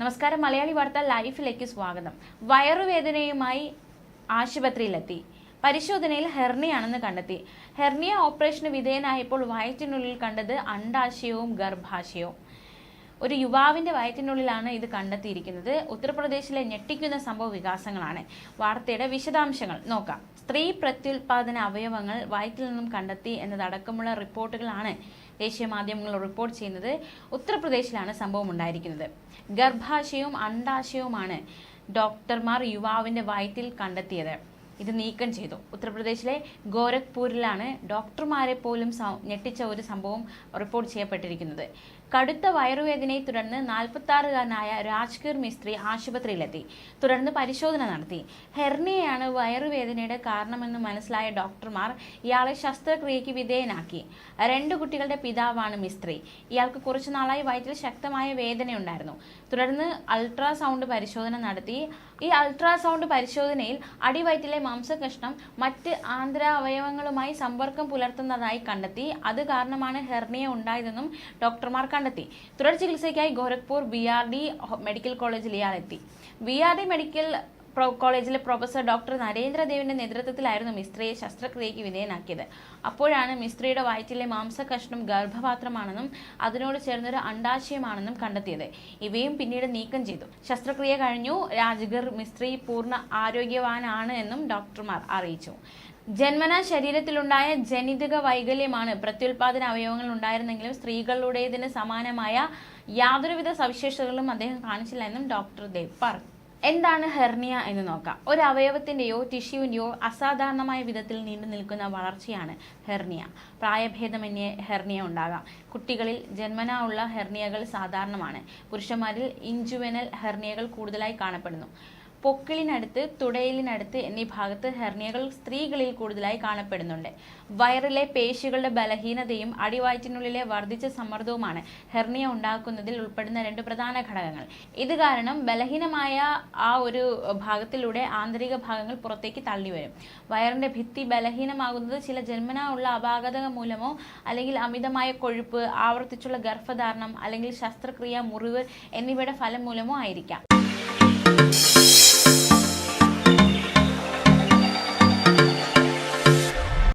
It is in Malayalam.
നമസ്കാരം. മലയാളി വാർത്ത ലൈഫിലേക്ക് സ്വാഗതം. വയറുവേദനയുമായി ആശുപത്രിയിലെത്തി. പരിശോധനയിൽ ഹെർണിയാണെന്ന് കണ്ടെത്തി. ഹെർണിയ ഓപ്പറേഷന് വിധേയനായപ്പോൾ വയറ്റിനുള്ളിൽ കണ്ടത് അണ്ടാശയവും ഗർഭാശയവും. ഒരു യുവാവിന്റെ വയറ്റിനുള്ളിലാണ് ഇത് കണ്ടെത്തിയിരിക്കുന്നത്. ഉത്തർപ്രദേശിലെ ഞെട്ടിക്കുന്ന സംഭവ വികാസങ്ങളാണ്. വാർത്തയുടെ വിശദാംശങ്ങൾ നോക്കാം. സ്ത്രീ പ്രത്യുൽപാദന അവയവങ്ങൾ വയറ്റിൽ നിന്നും കണ്ടെത്തി എന്നതടക്കമുള്ള റിപ്പോർട്ടുകളാണ് ദേശീയ മാധ്യമങ്ങൾ റിപ്പോർട്ട് ചെയ്യുന്നത്. ഉത്തർപ്രദേശിലാണ് സംഭവം ഉണ്ടായിരിക്കുന്നത്. ഗർഭാശയവും അണ്ടാശയവുമാണ് ഡോക്ടർമാർ യുവാവിന്റെ വയറ്റിൽ കണ്ടെത്തിയത്. ഇത് നീക്കം ചെയ്തു. ഉത്തർപ്രദേശിലെ ഗോരഖ്പൂരിലാണ് ഡോക്ടർമാരെ പോലും ഞെട്ടിച്ച ഒരു സംഭവം റിപ്പോർട്ട് ചെയ്യപ്പെട്ടിരിക്കുന്നത്. കടുത്ത വയറുവേദനയെ തുടർന്ന് നാൽപ്പത്തി രാജ്കീർ മിസ്ത്രി ആശുപത്രിയിലെത്തി. തുടർന്ന് പരിശോധന നടത്തി. ഹെർണിയയാണ് വയറുവേദനയുടെ കാരണമെന്ന് മനസ്സിലായ ഡോക്ടർമാർ ഇയാളെ ശസ്ത്രക്രിയയ്ക്ക് വിധേയനാക്കി. രണ്ട് കുട്ടികളുടെ പിതാവാണ് മിസ്ത്രി. ഇയാൾക്ക് കുറച്ചു നാളായി വയറ്റിൽ ശക്തമായ വേദനയുണ്ടായിരുന്നു. തുടർന്ന് അൾട്രാസൗണ്ട് പരിശോധന നടത്തി. ഈ അൾട്രാസൗണ്ട് പരിശോധനയിൽ അടിവയറ്റിലെ മാംസകഷ്ണം മറ്റ് ആന്തര അവയവങ്ങളുമായി സമ്പർക്കം പുലർത്തുന്നതായി കണ്ടെത്തി. അത് കാരണമാണ് ഹെർണിയ ഉണ്ടായതെന്നും ഡോക്ടർമാർ കണ്ടെത്തി. തുടർ ചികിത്സയ്ക്കായി ഗോരഖ്പൂർ ബി മെഡിക്കൽ കോളേജിൽ ഇയാളെത്തി. ബി മെഡിക്കൽ കോളേജിലെ പ്രൊഫസർ ഡോക്ടർ നരേന്ദ്രദേവിന്റെ നേതൃത്വത്തിലായിരുന്നു മിസ്ത്രിയെ ശസ്ത്രക്രിയയ്ക്ക് വിധേയനാക്കിയത്. അപ്പോഴാണ് മിസ്ത്രിയുടെ വയറ്റിലെ മാംസകഷ്ണം ഗർഭപാത്രമാണെന്നും അതിനോട് ചേർന്നൊരു അണ്ടാശയമാണെന്നും കണ്ടെത്തിയത്. ഇവയും പിന്നീട് നീക്കം ചെയ്തു. ശസ്ത്രക്രിയ കഴിഞ്ഞു. രാജ്ഗർ മിസ്ത്രി പൂർണ ആരോഗ്യവാനാണ് എന്നും ഡോക്ടർമാർ അറിയിച്ചു. ജന്മന ശരീരത്തിലുണ്ടായ ജനിതക വൈകല്യമാണ് പ്രത്യുൽപാദന അവയവങ്ങൾ ഉണ്ടായിരുന്നെങ്കിലും സ്ത്രീകളുടേതിന് സമാനമായ യാതൊരുവിധ സവിശേഷതകളും അദ്ദേഹം കാണിച്ചില്ല എന്നും ഡോക്ടർ ദേവ് പറഞ്ഞു. എന്താണ് ഹെർണിയ എന്ന് നോക്കാം. ഒരു അവയവത്തിന്റെയോ ടിഷ്യൂവിന്റെയോ അസാധാരണമായ വിധത്തിൽ നീണ്ടു നിൽക്കുന്ന വളർച്ചയാണ് ഹെർണിയ. പ്രായഭേദമന്യേ ഹെർണിയ ഉണ്ടാകാം. കുട്ടികളിൽ ജന്മനാ ഉള്ള ഹെർണിയകൾ സാധാരണമാണ്. പുരുഷന്മാരിൽ ഇൻജുവനൽ ഹെർണിയകൾ കൂടുതലായി കാണപ്പെടുന്നു. പൊക്കിളിനടുത്ത് തുടയിലിനടുത്ത് എന്നീ ഭാഗത്ത് ഹെർണിയകൾ സ്ത്രീകളിൽ കൂടുതലായി കാണപ്പെടുന്നുണ്ട്. വയറിലെ പേശികളുടെ ബലഹീനതയും അടിവയറ്റിനുള്ളിലെ വർദ്ധിച്ച സമ്മർദ്ദവുമാണ് ഹെർണിയ ഉണ്ടാക്കുന്നതിൽ ഉൾപ്പെടുന്ന രണ്ട് പ്രധാന ഘടകങ്ങൾ. ഇത് കാരണം ബലഹീനമായ ആ ഒരു ഭാഗത്തിലൂടെ ആന്തരിക ഭാഗങ്ങൾ പുറത്തേക്ക് തള്ളി വരും വയറിന്റെ ഭിത്തി ബലഹീനമാകുന്നത് ചില ജന്മനാ ഉള്ള അപാകത മൂലമോ അല്ലെങ്കിൽ അമിതമായ കൊഴുപ്പ് ആവർത്തിച്ചുള്ള ഗർഭധാരണം അല്ലെങ്കിൽ ശസ്ത്രക്രിയ മുറിവ് എന്നിവയുടെ ഫലം മൂലമോ ആയിരിക്കാം.